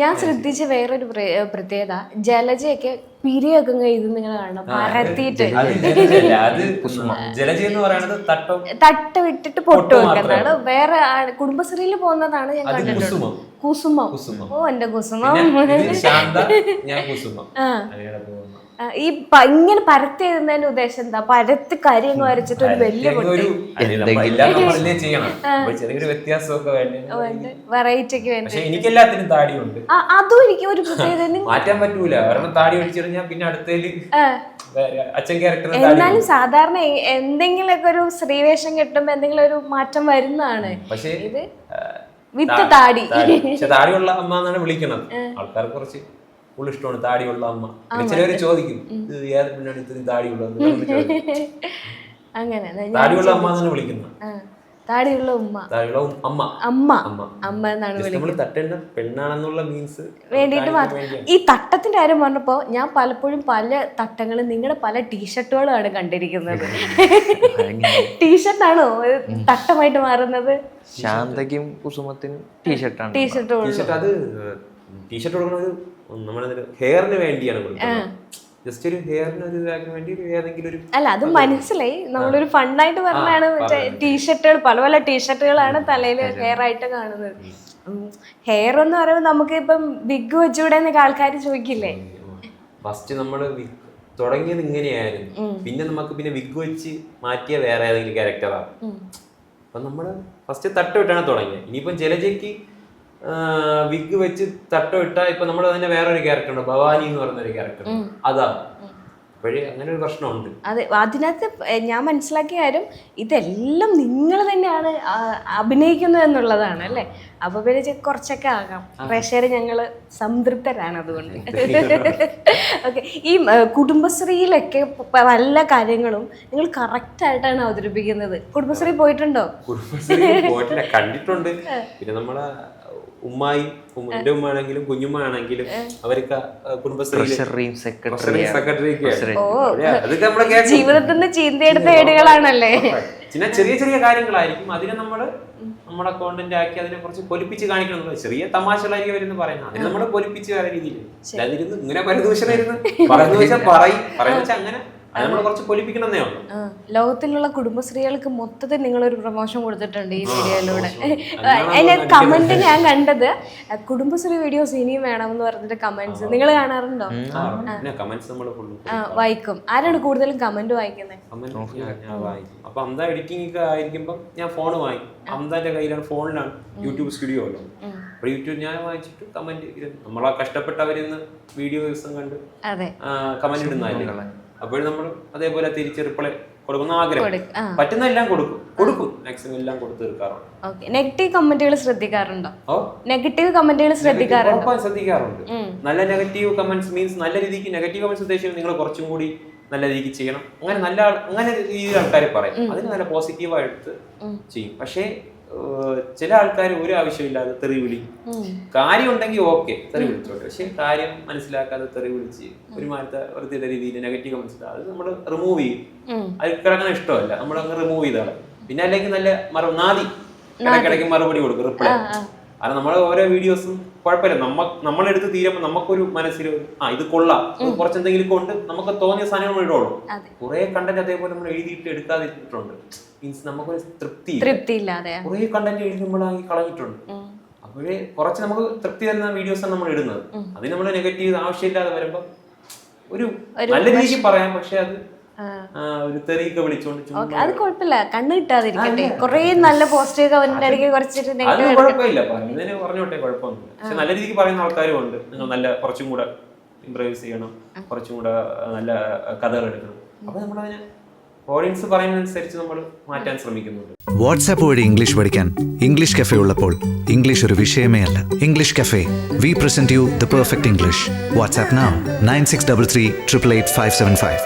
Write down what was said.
ഞാൻ ശ്രദ്ധിച്ച വേറൊരു പ്ര- പ്രത്യേകത. ജലജയൊക്കെ പിരിയൊക്കെ എഴുതുന്ന നിങ്ങൾ കാണണം. പരത്തിയിട്ട്. തട്ടം. തട്ട് വിട്ടിട്ട് പൊട്ട് വെക്കുന്നതാണ്. വേറെ ആ- കുടുംബശ്രീയിൽ പോകുന്നതാണ് ഞാൻ കണ്ടിട്ടുള്ളത്. കുസുമ. ഓ എന്റെ കുസുമം. ആ ശാന്ത ഞാൻ കുസുമം. ഈ ഇങ്ങനെ പരത്തി എഴുതുന്നതിന്റെ ഉദ്ദേശം എന്താ? പരത്തി കരിയങ്ങ് വരച്ചിട്ട് ഒരു വലിയ വെറൈറ്റിക്ക് വേണ്ടി. പക്ഷെ എനിക്കെല്ലാത്തിനും താടിയുണ്ട്. ആ, അതും എനിക്ക് ഒരു പ്രത്യേകത മാറ്റാൻ പറ്റൂല. കാരണം താടി ഒഴിച്ചിട്ട് ഞാൻ പിന്നെ അടുത്തേൽ എന്നാലും സാധാരണ എന്തെങ്കിലും എന്തെങ്കിലുമൊക്കെ ഒരു സ്ത്രീവേഷം കിട്ടുമ്പോ എന്തെങ്കിലും ഒരു മാറ്റം വരുന്നതാണ്. പക്ഷേ ഇത് വിത്ത് താടി. താടി. പക്ഷെ താടിയുള്ള അമ്മ എന്നാണ് വിളിക്കണത്. ആൾക്കാർ കുറച്ച് ഫുൾ ഇഷ്ടമാണ് താടിയുള്ള അമ്മ. ചിലവര് ചോദിക്കും ഇത് ഏത് പെണ്ണാണ് ഇത്രയും താടിയുള്ളത്? അങ്ങനെ താടിയുള്ള അമ്മ എന്നാണ് വിളിക്കുന്നത്. താടിയുള്ള ഉമ്മ. താടിയുള്ള അമ്മ. അമ്മ. അമ്മ. അമ്മ എന്നാണ് വിളിക്കുന്നത്. തട്ടേണ്ട പെണ്ണാണെന്നുള്ള മീൻസ് വേണ്ടിയിട്ട് മാത്രം. ഈ തട്ടത്തിന്റെ കാര്യം പറഞ്ഞപ്പോ ഞാൻ പലപ്പോഴും പല തട്ടങ്ങളും നിങ്ങളുടെ പല ടീഷർട്ടുകളാണ് കണ്ടിരിക്കുന്നത്. ടീഷർട്ടാണോ? തട്ടമായിട്ട് മാറുന്നത്? ശാന്തയ്ക്കും കുസുമത്തിനും ടീഷർട്ടാണ് ടീഷർട്ട് ടീഷർട്ട് അത് ടീഷർട്ട് കൊടുക്കുന്നത് നമ്മുടെ ഹെയറിന് വേണ്ടിയാണ് കൊടുക്കുന്നത്. ജസ്റ്റ് ഒരു ഹെയറിന് ഒരു ഇതാക്കാൻ വേണ്ടി ഏതെങ്കിലും ഒരു അല്ല അത് മനസ്സിലായി. നമ്മളൊരു ഫണ്ടായിട്ട് പറഞ്ഞാണ് മറ്റേ ടീഷർട്ടുകൾ പല പല ടീഷർട്ടുകളാണ് തലയിൽ ഹെയർ ആയിട്ട് കാണുന്നത്. ഹെയർ എന്ന് പറയുമ്പോൾ നമുക്ക് ഇപ്പം ബിഗ് വെച്ചുകൂടെ എന്നൊക്കെ ആൾക്കാർ ചോദിക്കില്ലേ? ഫസ്റ്റ് നമ്മൾ തുടങ്ങിയത് ഇങ്ങനെയായിരുന്നു. പിന്നെ നമുക്ക് പിന്നെ വിഗ് വെച്ച് മാറ്റിയ വേറെ ഏതെങ്കിലും ക്യാരക്ടറാണ് അപ്പൊ നമ്മൾ ഫസ്റ്റ് തട്ട് വിട്ടാണ് തുടങ്ങിയത്. ഇനിയിപ്പം ജലജയ്ക്ക് വിഗ് വെച്ച് തട്ടോ ഇട്ട ഇപ്പൊ നമ്മൾ തന്നെ വേറൊരു ക്യാരക്ടർ ഉണ്ട് ഭവാനി എന്ന് പറയുന്ന ഒരു ക്യാരക്ടർ അതാ. അപ്പോഴേ അങ്ങനെ ഒരു പ്രശ്നമുണ്ട്. അതെ അതിനകത്ത് ഞാൻ മനസ്സിലാക്കിയ കാര്യം ഇതെല്ലാം നിങ്ങൾ തന്നെയാണ് അഭിനയിക്കുന്നത് എന്നുള്ളതാണ് അല്ലേ? അപ്പൊ പിന്നെ കുറച്ചൊക്കെ ആകാം. പ്രേക്ഷകർ ഞങ്ങൾ സംതൃപ്തരാണ് അതുകൊണ്ട്. ഓക്കെ ഈ കുടുംബശ്രീയിലൊക്കെ പല കാര്യങ്ങളും നിങ്ങൾ കറക്റ്റ് ആയിട്ടാണ് അവതരിപ്പിക്കുന്നത്. കുടുംബശ്രീ പോയിട്ടുണ്ടോ? കുടുംബശ്രീ പോയിട്ടില്ല കണ്ടിട്ടുണ്ട്. പിന്നെ നമ്മളെ ഉമ്മായി ഉമ്മ- എന്റെ ഉമ്മ ആണെങ്കിലും കുഞ്ഞുമ്മ ആണെങ്കിലും അവർക്ക് കുടുംബശ്രീ ട്രഷറിയും സെക്രട്ടറി അതൊക്കെ ജീവിതത്തിൽ നിന്ന് ചീന്തിയെടുത്ത ഏടുകളാണല്ലേ പിന്നെ ചെറിയ ചെറിയ കാര്യങ്ങളായിരിക്കും. അതിനെ നമ്മൾ നമ്മുടെ കോണ്ടന്റ് ആക്കി അതിനെ കുറച്ച് പൊലിപ്പിച്ച് കാണിക്കണം ചെറിയ തമാശകളായിരിക്കും അവരെന്ന് പറയുന്നത്. അതിനെ നമ്മൾ പൊലിപ്പിച്ച് വേറെ രീതിയിൽ അതിരുന്ന് ഇങ്ങനെ പരദൂഷണം ഇരുന്ന് പറയുന്ന വെച്ചാൽ പറയും. പറയുന്ന വെച്ചാൽ അങ്ങനെ ലോകത്തിലുള്ള കുടുംബശ്രീകൾക്ക് മൊത്തത്തിൽ നിങ്ങളൊരു പ്രൊമോഷൻ കൊടുത്തിട്ടുണ്ട് ഈ വീഡിയോയിലൂടെ. അതിന്റെ കമന്റ് ഞാൻ കണ്ടത്. കുടുംബശ്രീ വീഡിയോസ് ഇനിയും വേണം എന്ന് പറഞ്ഞിട്ട് കമന്റ്സ് നിങ്ങൾ കാണാറുണ്ടോ? വായിക്കും. ആരാണ് കൂടുതലും കമന്റ് വായിക്കുന്നത് എഡിറ്റിംഗ് ഒക്കെ ആയിരിക്കുമ്പോൾ ഞാൻ ഫോൺ കയ്യിലാണ് ഫോണിലാണ് യൂട്യൂബ് സ്റ്റുഡിയോ ഉള്ളത് അപ്പൊ യൂട്യൂബ് ഞാൻ വായിച്ചിട്ട് കമന്റ് നമ്മളാ കഷ്ടപ്പെട്ടവരിന്ന് വീഡിയോ ദിവസം കണ്ട് അതെ. കമന്റ് ഇടുന്നതല്ലേ? അപ്പോഴും നമ്മൾ അതേപോലെ തിരിച്ച് റിപ്ലൈ കൊടുക്കുന്ന ആഗ്രഹം. പറ്റുന്ന എല്ലാം കൊടുക്കും. കൊടുക്കും. മാക്സിമം എല്ലാം കൊടുത്തു തീർക്കാറുണ്ട്. ഓക്കെ. നെഗറ്റീവ് കമന്റുകൾ ശ്രദ്ധിക്കാറുണ്ടോ? നെഗറ്റീവ് കമന്റുകൾ ശ്രദ്ധിക്കാറുണ്ടോ? ശ്രദ്ധിക്കാറുണ്ട്. നല്ല നെഗറ്റീവ് കമന്റ്സ് മീൻസ് നല്ല രീതിക്ക് നെഗറ്റീവ് കമന്റ്സ് ഉദ്ദേശിക്കുന്നത് നിങ്ങൾ കുറച്ചും കൂടി നല്ല രീതിക്ക് ചെയ്യണം. അങ്ങനെ നല്ല അങ്ങനെ രീതിയിൽ ആൾക്കാർ പറയും. അതിന് നല്ല പോസിറ്റീവായിട്ട് ചെയ്യും. പക്ഷേ ചില ആൾക്കാർ ഒരു ആവശ്യമില്ലാതെ തെറി വിളി കാര്യം ഉണ്ടെങ്കിൽ ഓക്കെ തെറി വിളിച്ചോട്ടെ. പക്ഷെ കാര്യം മനസ്സിലാക്കാതെ തെറി വിളിച്ച് ഒരു മാറ്റത്തെ വൃത്തിയുടെ രീതിയിൽ നെഗറ്റീവ് കമന്റ്സ് അത് നമ്മൾ റിമൂവ് ചെയ്യും. അത് കിടക്കുന്ന ഇഷ്ടമല്ല. നമ്മൾ അങ്ങ് റിമൂവ് ചെയ്താണ് പിന്നെ അല്ലെങ്കിൽ നല്ല മറു നാദി. ഇടയ്ക്കിടയ്ക്ക് മറുപടി കൊടുക്കും റിപ്ലൈ കാരണം നമ്മളെ ഓരോ വീഡിയോസും കുഴപ്പമില്ല. നമ്മ നമ്മളെടുത്ത് തീരുമ്പോൾ നമുക്കൊരു മനസ്സിൽ ആ ഇത് കൊള്ളാം. കുറച്ച് എന്തെങ്കിലും കൊണ്ട് നമുക്ക് തോന്നിയ സാധനങ്ങൾ നമ്മൾ ഇടുള്ളൂ കുറെ കണ്ടന്റ് അതേപോലെ നമ്മൾ എഴുതിയിട്ട് എടുക്കാതിട്ടുണ്ട് മീൻസ് നമുക്കൊരു തൃപ്തി കുറെ കണ്ടന്റ് എഴുതി നമ്മളാക്കി കളഞ്ഞിട്ടുണ്ട്. അപ്പോഴേ കുറച്ച് നമുക്ക് തൃപ്തി തരുന്ന ആണ് നമ്മൾ ഇടുന്നത്. അതിന് നമ്മൾ നെഗറ്റീവ് ആവശ്യമില്ലാതെ വരുമ്പോൾ ഒരു നല്ല രീതിക്ക് പറയാം പക്ഷെ അത് ആ. ആ, ഒരു തെറിയൊക്കെ വിളിച്ചോണ്ട് ചുമ്മാ അത് കുഴപ്പമില്ല. കണ്ണ് കിട്ടാതിരിക്കട്ടെ. കുറേ നല്ല പോസിറ്റീവ് അവന്റെ ഇടയ്ക്ക് കുറച്ചിട്ട് അത് നെഗറ്റീവ് കുഴപ്പമില്ല. പറയുന്നതിന് പറഞ്ഞോട്ടെ കുഴപ്പമൊന്നുമില്ല. പക്ഷെ നല്ല രീതിക്ക് പറയുന്ന ആൾക്കാരും ഉണ്ട് നിങ്ങൾ നല്ല കുറച്ചും കൂടെ ഇംപ്രൈസ് ചെയ്യണം. കുറച്ചും കൂടെ നല്ല കഥകൾ എടുക്കണം. അപ്പൊ നമ്മളതിനെ ഓഡിയൻസ് പറയുന്നതനുസരിച്ച് നമ്മൾ മാറ്റാൻ ശ്രമിക്കുന്നുണ്ട്. വാട്സാപ്പ് വഴി ഇംഗ്ലീഷ് പഠിക്കാൻ ഇംഗ്ലീഷ് കഫേ ഉള്ളപ്പോൾ ഇംഗ്ലീഷ് ഒരു വിഷയമേ അല്ല. English cafe we present you the perfect English WhatsApp nine six double three triple eight five seven five